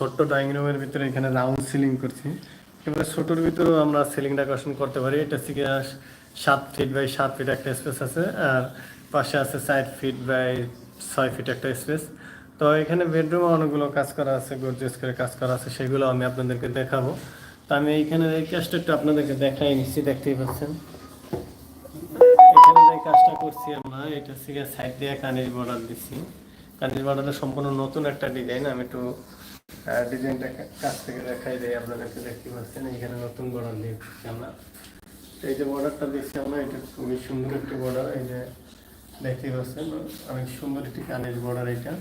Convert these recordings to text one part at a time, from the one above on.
ছোট্ট ড্রয়িং রুমের ভিতরে এখানে রাউন্ড সিলিং করছি। এবারে ছোটোর ভিতরেও আমরা সিলিং ডেকোরেশন করতে পারি। এটা থেকে সাত ফিট বাই সাত ফিট একটা স্পেস আছে, আর পাশে আছে সাইড ফিট বাই ছয় ফিট একটা স্পেস তো এখানে বেডরুমে অনেকগুলো কাজ করা আছে গর্জিয়াস করে কাজ করা আছে, সেগুলো আমি আপনাদেরকে দেখাবো। তো আমি এইখানে এই কাজটা একটু আপনাদেরকে দেখাই নিচ্ছি দেখতেই পাচ্ছেন। এখানে যে কাজটা করছি আমরা, এটা থেকে সাইড দিয়ে কানের বর্ডার দিচ্ছি। কানের বর্ডারটা সম্পূর্ণ নতুন একটা ডিজাইন আমি একটু ডিজাইনটা কাছ থেকে দেখাই দিই আপনাদেরকে দেখতে পাচ্ছেন এখানে নতুন বর্ডার দিয়ে আমরা। এই যে বর্ডারটা দিচ্ছি আমরা, এটা খুবই সুন্দর একটি বর্ডার এই যে দেখতে পাচ্ছেন, অনেক সুন্দর একটি কানের বর্ডার এটা।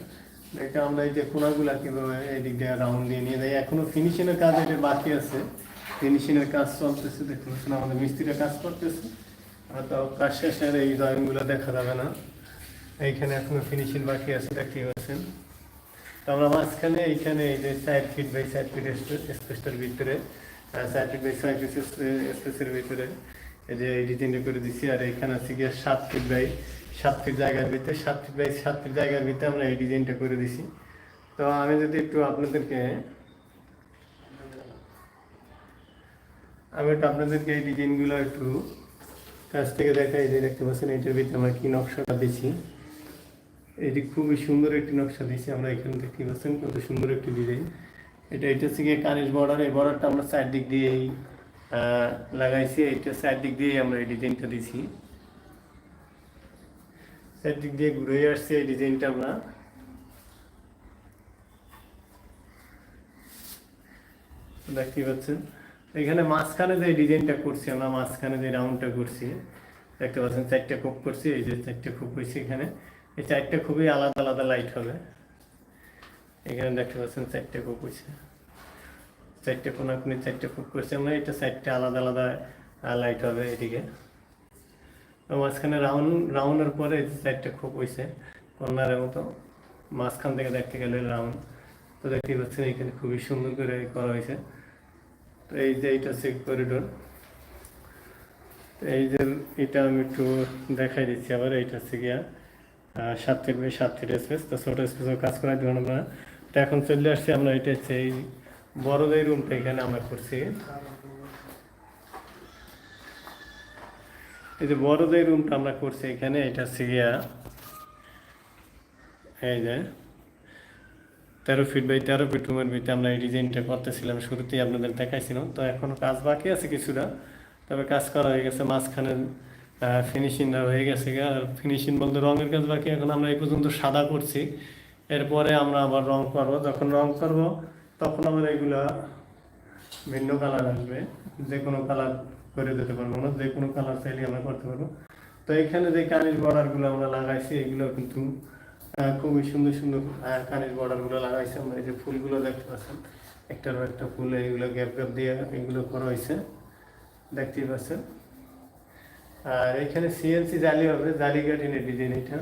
এটা আমরা এই যে কোনাগুলা কীভাবে এই দিক দিয়ে রাউন্ড দিয়ে নিয়ে যাই। এখনও ফিনিশিং এর কাজ এটা বাকি আছে। ফিনিশিং এর কাজ চলতেছে, দেখতে পাচ্ছেন, আমাদের মিস্ত্রিরা কাজ করতেছে। আর তো কাজ শেষের এই ড্রয়িংগুলো দেখা যাবে না। এইখানে এখনও ফিনিশিং বাকি আছে, দেখতেই পাচ্ছেন। তো আমরা মাঝখানে এইখানে এই যে side feet by side feet স্পেসটার ভিতরে side feet by side feet স্পেসের ভিতরে, এই যে এই ডিজাইনটা করে দিছি, আর এখানে আছে গিয়ে সাত ফিট বাই সাত ফিট জায়গার ভিতরে, সাত ফিট বাই সাত ফিট জায়গার ভিতরে আমরা এই ডিজাইনটা করে দিছি। তো আমি যদি একটু আপনাদেরকে, আমি একটু আপনাদেরকে এই ডিজাইনগুলো একটু কাছ থেকে দেখাই যে দেখতে পাচ্ছেন, এটার ভিতরে আমরা কি নকশাটা দিছি। এটি খুবই সুন্দর একটি নকশা দিয়েছি, আমরা এখানে দেখতে পাচ্ছেন কত সুন্দর একটি ডিজাইন এটা এটা হচ্ছে গিয়ে কানিজ বর্ডার এই বর্ডারটা আমরা সাইড দিক দিয়েই লাগাইছি, এটা সাইড দিক দিয়ে আমরা এই ডিজাইনটা দিছি সাইড দিক দিয়ে ঘুরে আসছে এই ডিজাইনটা আমরা। দেখতে পাচ্ছেন, এখানে মাঝখানে যে ডিজাইনটা করছি আমরা, মাঝখানে যে রাউন্ডটা করছি, দেখতে পাচ্ছেন, চারটে খুব করছি, এই যে চারটে খুব হয়েছে এখানে। এই চারটে খুবই আলাদা আলাদা লাইট হবে। এখানে দেখতে পাচ্ছেন চারটে খুব হয়েছে। চারটে কোনাকুনি, চারটে খুব করছি। আমরা এটা চারটে আলাদা আলাদা লাইট হবে এদিকে। তো মাঝখানে রাউন্ড রাউন্ডের পরে চারটে খুব হয়েছে, কর্নারের মতো। মাঝখান থেকে দেখতে গেলে রাউন্ড তো দেখতে পাচ্ছেন এখানে খুবই সুন্দর করে করা হয়েছে। তো এই যে এইটা হচ্ছে করিডোর তো এই যে এটা আমি একটু দেখাই দিচ্ছি আবার এইটা হচ্ছে গিয়া আহ, সাত ফিট বাই সাত স্পেস তো ছোটো স্পেসও কাজ তো এখন চলে আসছি আমরা এটা হচ্ছে এই রুমটা এখানে আমরা করছি। এই যে রুমটা আমরা করছি এখানে এটা হচ্ছে এই যে তেরো ফিট বাই তেরো ফিট রুমের ভিতরে আমরা এই ডিজাইনটা করতেছিলাম শুরুতেই আপনাদের দেখাইছিলাম। তো এখনও কাজ বাকি আছে কিছুটা তবে কাজ করা হয়ে গেছে মাঝখানে ফিনিশিংটা হয়ে গেছে। আর ফিনিশিং বলতে রঙের কাজ বাকি। এখন আমরা এই পর্যন্ত সাদা করছি। এরপরে আমরা আবার রং করব। যখন রং করব, তখন আবার এগুলা ভিন্ন কালার আসবে। যে কোনো কালার করে দিতে পারব না। যে কোনো কালার চাইলে আমরা করতে পারব। তো এখানে যে কানের বর্ডারগুলো আমরা লাগাইছি, এগুলো কিন্তু খুবই সুন্দর সুন্দর কানের বর্ডারগুলো লাগাইছে। আমরা এই যে ফুলগুলো দেখতে পাচ্ছেন একটার একটা ফুল, এগুলো গ্যাপ গ্যাপ দিয়ে এগুলো করা হয়েছে। দেখতেই পাচ্ছেন। আর এখানে সিএনসি জালি হবে, জালি কাটিংয়ের ডিজাইন এটা।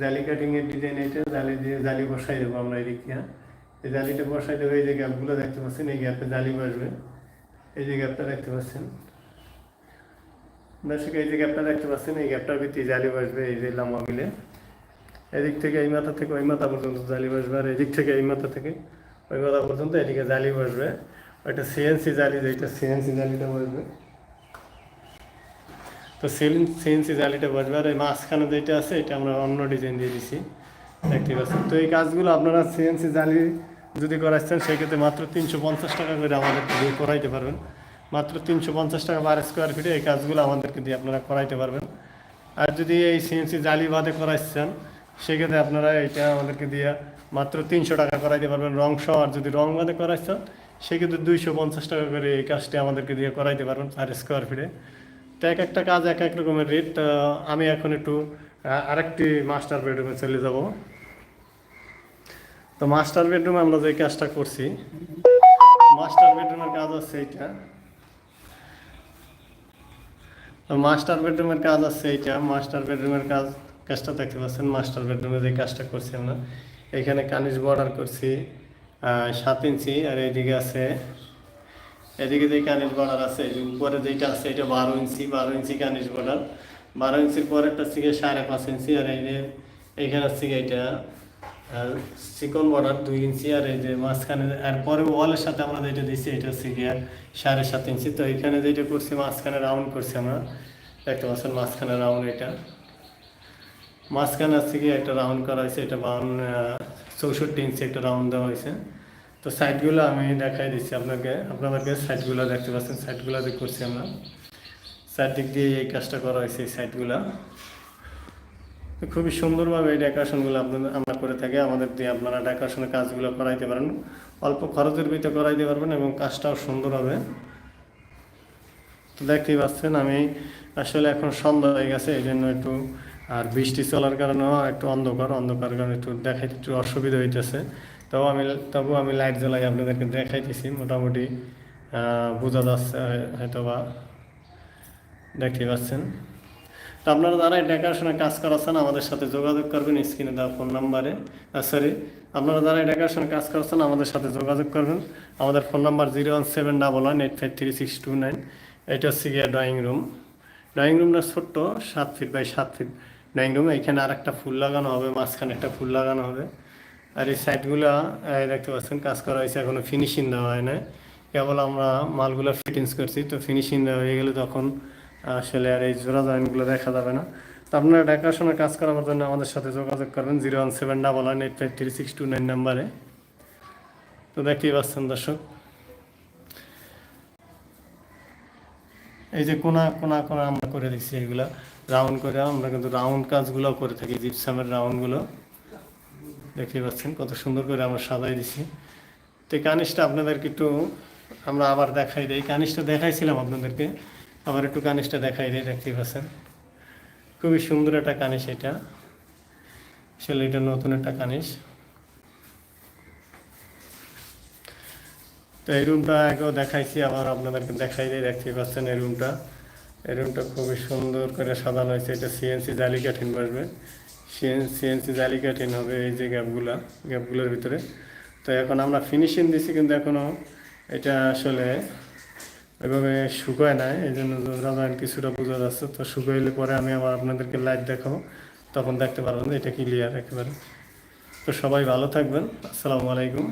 জালি কাটিংয়ের ডিজাইন এটা, জালি দিয়ে জালি বসাই দেবো আমরা এদিক দিয়ে। এই জালিটা বসাই দেবো, এই যে গ্যাপগুলো দেখতে পাচ্ছেন, এই গ্যাপে জালি বসবে। এই যে গ্যাপটা দেখতে পাচ্ছেন। দর্শক, এই যে গ্যাপটা দেখতে পাচ্ছেন, এই গ্যাপটার ভিত্তি জালি বসবে, এই যে লম্বা মিলে। এদিক থেকে এই মাথা থেকে ওই মাথা পর্যন্ত জালি বসবে, আর এদিক থেকে এই মাথা থেকে ওই মাথা পর্যন্ত এদিকে জালি বসবে। ওইটা সিএনসি জালি যেটা সিএনসি জালিটা বসবে। তো সেলিন সিএনসি জালিটা বসবে আর এই মাঝখানে যেটা আছে, এটা আমরা অন্য ডিজাইন দিয়ে দিছি। দেখতে পাচ্ছেন? তো এই কাজগুলো আপনারা সিএনসি জালি যদি করাচ্ছেন সেক্ষেত্রে মাত্র তিনশো পঞ্চাশ টাকা করে আমাদেরকে দিয়ে করাইতে পারবেন। মাত্র তিনশো পঞ্চাশ টাকা পার স্কোয়ার ফিটে এই কাজগুলো আমাদেরকে দিয়ে আপনারা করাইতে পারবেন। আর যদি এই সিএনসি জালি বাদে করাচ্ছেন সেক্ষেত্রে আপনারা এটা আমাদেরকে দিয়ে মাত্র তিনশো টাকা করাইতে পারবেন রং সহ। আর যদি রং বাদে করাচ্ছেন সেক্ষেত্রে দুইশো পঞ্চাশ টাকা করে এই কাজটি আমাদেরকে দিয়ে করাইতে পারবেন পার স্কোয়ার ফিটে তো এক একটা কাজ এক এক রকমের রেট তো আমি এখন একটু আরেকটি মাস্টার বেডরুমে চলে যাব। তো মাস্টার বেডরুমে আমরা যে কাজটা করছি মাস্টার বেডরুমের কাজ আছে এইটা। তো মাস্টার বেডরুমের কাজ আছে এইটা মাস্টার বেডরুমের কাজ, কাজটা দেখতে পাচ্ছেন মাস্টার বেডরুমে যে কাজটা করছি আমরা। এখানে কানিজ বর্ডার করছি সাত ইঞ্চি, আর এইদিকে আছে এদিকে যে কানিজ বর্ডার আছে যে উপরে যেটা আছে, এটা বারো ইঞ্চি বারো ইঞ্চি কানিজ বর্ডার বারো ইঞ্চির পরেরটা থেকে সাড়ে পাঁচ ইঞ্চি, আর এই যে এইখানে থেকে এটা চিকন বর্ডার দুই ইঞ্চি, আর এই যে মাঝখানে, আর পরে ওয়ালের সাথে আমরা যেটা দিচ্ছি এটা গিয়ে সাড়ে সাত ইঞ্চি। তো এখানে যেটা করছি, মাঝখানে রাউন্ড করছি আমরা। দেখতে পাচ্ছেন মাঝখানে রাউন্ড এটা। মাঝখানে গিয়ে একটা রাউন্ড করা হয়েছে, এটা বাউন্ন চৌষট্টি ইঞ্চি একটা রাউন্ড দেওয়া হয়েছে। তো সাইডগুলো আমি দেখাই দিচ্ছি আপনাকে। আপনাদেরকে সাইডগুলো দেখতে পাচ্ছেন। সাইডগুলো দিয়ে করছি আমরা সাইড দিক দিয়ে এই কাজটা করা হয়েছে এই সাইডগুলো খুবই সুন্দরভাবে এই ডেকোরেশনগুলো আপনাদের, আমরা করে থাকি। আমাদের দিয়ে আপনারা ডেকোরেশনের কাজগুলো করাইতে পারেন। অল্প খরচের ভিতরে করাইতে পারবেন এবং কাজটাও সুন্দর হবে। তো দেখতেই পাচ্ছেন, আমি আসলে এখন সন্ধ্যা হয়ে গেছে, এই জন্য একটু আর বৃষ্টি চলার কারণেও একটু অন্ধকার। অন্ধকার কারণে একটু দেখাইতে একটু অসুবিধা হইতেছে। তবু আমি তবু আমি লাইট জ্বালাই আপনাদেরকে দেখাইতেছি। মোটামুটি বোঝা যাচ্ছে হয়তো বা দেখতেই পাচ্ছেন। তো আপনারা যারা ডেকোরেশনে কাজ করাচ্ছেন, আমাদের সাথে যোগাযোগ করবেন স্ক্রিনে দেওয়া ফোন নাম্বারে সরি আপনারা যারা ডেকোরেশনে কাজ করাচ্ছেন, আমাদের সাথে যোগাযোগ করবেন। আমাদের phone number zero one seven double one eight five three six two nine এটা হচ্ছে গিয়ে ড্রয়িং রুম ড্রয়িং রুমটা ছোট্ট, সাত ফিট বাই সাত ফিট ড্রয়িং রুম এখানে আর একটা ফুল লাগানো হবে, মাঝখানে একটা ফুল লাগানো হবে। আর এই সাইডগুলো দেখতে পাচ্ছেন, কাজ করা হয়েছে, এখনও ফিনিশিং দেওয়া হয় না কেবল আমরা মালগুলো ফিটিংস করছি, তো ফিনিশিং দেওয়া হয়ে গেলে তখন আসলে আর এই জোড়া জয়েন্টগুলো দেখা যাবে না। তো আপনারা দেখাশোনা কাজ করার জন্য আমাদের সাথে যোগাযোগ করবেন, zero one seven double one eight five three six two nine নাম্বারে। তো দেখতেই পাচ্ছেন দর্শক। এই যে কোনা কোনা কোনা আমরা করে দিচ্ছি এগুলা। রাউন্ড করে, আমরা কিন্তু রাউন্ড কাজগুলো করে থাকি, জিপসামের রাউন্ডগুলো। দেখতেই পাচ্ছেন, কত সুন্দর করে আমরা সাজাই দিছি। তো এই কানিসটা আপনাদেরকে একটু আমরা আবার দেখাই দিই। কানিসটা দেখাইছিলাম আপনাদেরকে, আবার একটু কানিসটা দেখাই দিই, দেখতেই পাচ্ছেন। খুবই সুন্দর একটা কানিস এটা। আসলে এটা নতুন একটা কানিস তো এই রুমটা আগেও দেখাইছি, আবার আপনাদেরকে দেখাই দিই, দেখতেই পাচ্ছেন এই রুমটা। এই রুমটা খুবই সুন্দর করে সাজানো হয়েছে, এটা সিএনসি জালি কাঠিন বসবে। সিএনসি জালি কাঠিন হবে এই যে গ্যাপগুলা গ্যাপগুলোর ভিতরে। তো এখন আমরা ফিনিশিং দিছি কিন্তু এখনও এটা আসলে এভাবে শুকায় না এই জন্য রাজায়ন কিছুটা বোঝা যাচ্ছে। তো শুকাইলে পরে আমি আবার আপনাদেরকে লাইট দেখাবো, তখন দেখতে পারবেন এটা ক্লিয়ার একেবারে। তো সবাই ভালো থাকবেন, আসসালামু আলাইকুম।